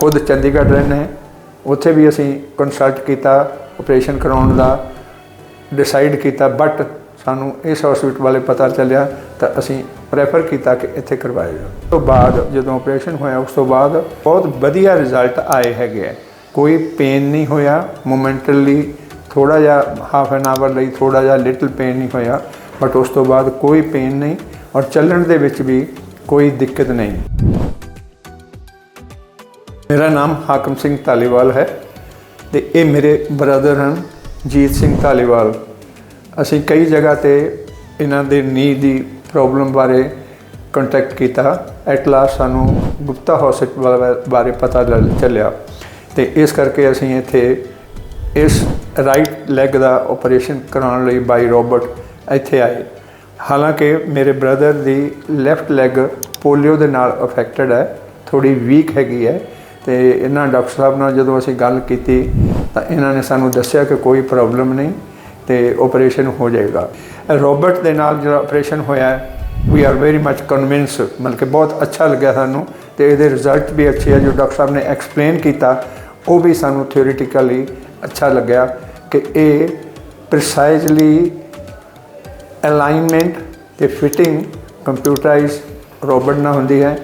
ਖੁਦ ਚੰਡੀਗੜ੍ਹ ਰਹਿੰਦੇ ਹਾਂ ਉੱਥੇ ਵੀ ਅਸੀਂ ਕੰਸਲਟ ਕੀਤਾ ਆਪਰੇਸ਼ਨ ਕਰਾਉਣ ਦਾ ਡਿਸਾਈਡ ਕੀਤਾ ਬਟ ਸਾਨੂੰ ਇਸ ਹਸਪੀਟਲ ਵਾਲੇ ਪਤਾ ਚੱਲਿਆ ਤਾਂ ਅਸੀਂ ਪ੍ਰੈਫਰ ਕੀਤਾ ਕਿ ਇੱਥੇ ਕਰਵਾਇਆ ਜਾਵੇ। ਉਸ ਤੋਂ ਬਾਅਦ ਜਦੋਂ ਆਪਰੇਸ਼ਨ ਹੋਇਆ, ਉਸ ਤੋਂ ਬਾਅਦ ਬਹੁਤ ਵਧੀਆ ਰਿਜ਼ਲਟ ਆਏ ਹੈਗੇ ਆ। ਕੋਈ ਪੇਨ ਨਹੀਂ ਹੋਇਆ ਮੋਮੈਂਟਲੀ ਥੋੜਾ ਜਿਹਾ ਹਾਫ ਐਨ ਆਵਰ ਲਈ ਥੋੜਾ ਜਿਹਾ ਲਿਟਲ ਪੇਨ ਨਹੀਂ ਹੋਇਆ ਬਟ ਉਸ ਤੋਂ ਬਾਅਦ ਕੋਈ ਪੇਨ ਨਹੀਂ ਔਰ ਚੱਲਣ ਦੇ ਵਿੱਚ ਵੀ ਕੋਈ ਦਿੱਕਤ ਨਹੀਂ। ਮੇਰਾ ਨਾਮ ਹਾਕਮ ਸਿੰਘ ਧਾਲੀਵਾਲ ਹੈ ਤੇ ਇਹ ਮੇਰੇ ਬ੍ਰਦਰ ਹਨ, ਜੀਤ ਸਿੰਘ ਧਾਲੀਵਾਲ। ਅਸੀਂ ਕਈ ਜਗ੍ਹਾ ਤੇ ਇਹਨਾਂ ਦੇ ਨੀ ਦੀ ਪ੍ਰੋਬਲਮ ਬਾਰੇ ਕੰਟੈਕਟ ਕੀਤਾ। ਐਟ ਲਾਸਟ ਸਾਨੂੰ ਗੁਪਤਾ ਹਸਪੀਟਲ ਬਾਰੇ ਪਤਾ ਲੱਗ- ਚੱਲਿਆ ਤੇ ਇਸ ਕਰਕੇ ਅਸੀਂ ਇੱਥੇ ਇਸ ਰਾਈਟ ਲੈਗ ਦਾ ਆਪਰੇਸ਼ਨ ਕਰਾਉਣ ਲਈ ਬਾਈ ਰੋਬਰਟ ਇੱਥੇ ਆਏ। ਹਾਲਾਂਕਿ ਮੇਰੇ ਬ੍ਰਦਰ ਦੀ ਲੈਫਟ ਲੈਗ ਪੋਲੀਓ ਦੇ ਨਾਲ ਅਫੈਕਟਡ ਹੈ ਥੋੜੀ ਵੀਕ ਹੈਗੀ ਹੈ। ਤੇ ਇਹਨਾਂ ਡਾਕਟਰ ਸਾਹਿਬ ਨਾਲ ਜਦੋਂ ਅਸੀਂ ਗੱਲ ਕੀਤੀ ਤਾਂ ਇਹਨਾਂ ਨੇ ਸਾਨੂੰ ਦੱਸਿਆ ਕਿ ਕੋਈ ਪ੍ਰੋਬਲਮ ਨਹੀਂ ਤੇ ਆਪਰੇਸ਼ਨ ਹੋ ਜਾਏਗਾ। ਰੋਬਰਟ ਦੇ ਨਾਲ ਜਿਹੜਾ ਆਪਰੇਸ਼ਨ ਹੋਇਆ we are very much convince ਮਤਲਬ ਕਿ ਬਹੁਤ ਅੱਛਾ ਲੱਗਿਆ ਸਾਨੂੰ ਤੇ ਇਹਦੇ ਰਿਜ਼ਲਟ ਵੀ ਅੱਛੇ ਆ, ਜੋ ਡਾਕਟਰ ਸਾਹਿਬ ਨੇ ਐਕਸਪਲੇਨ ਕੀਤਾ, ਉਹ ਵੀ ਸਾਨੂੰ ਥਿਓਰੀਟੀਕਲੀ ਅੱਛਾ ਲੱਗਿਆ ਕਿ ਇਹ ਪ੍ਰੀਸਾਈਜ਼ਲੀ ਅਲਾਈਨਮੈਂਟ ਤੇ ਫਿਟਿੰਗ ਕੰਪਿਊਟਰਾਈਜ਼ ਰੋਬਟ ਨਾਲ ਹੁੰਦੀ ਹੈ,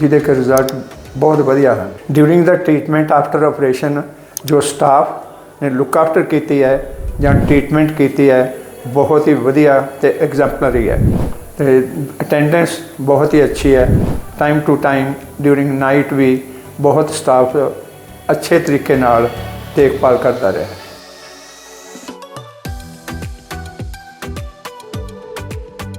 ਜਿਹਦੇ ਕਿ ਰਿਜ਼ਲਟ ਬਹੁਤ ਵਧੀਆ ਹਨ। ਡਿਊਰਿੰਗ ਦਾ ਟ੍ਰੀਟਮੈਂਟ ਆਫਟਰ ਆਪਰੇਸ਼ਨ ਜੋ ਸਟਾਫ ਨੇ ਲੁੱਕ ਆਫਟਰ ਕੀਤੀ ਹੈ ਜਾਂ ਟ੍ਰੀਟਮੈਂਟ ਕੀਤੀ ਹੈ, ਬਹੁਤ ਹੀ ਵਧੀਆ ਤੇ ਐਗਜ਼ੈਂਪਲਰੀ ਹੈ। ਤੇ ਅਟੈਂਡੈਂਸ ਬਹੁਤ ਹੀ ਅੱਛੀ ਹੈ। Time to time during night ਵੀ ਬਹੁਤ ਸਟਾਫ ਅੱਛੇ ਤਰੀਕੇ ਨਾਲ ਦੇਖਭਾਲ ਕਰਦਾ ਰਿਹਾ।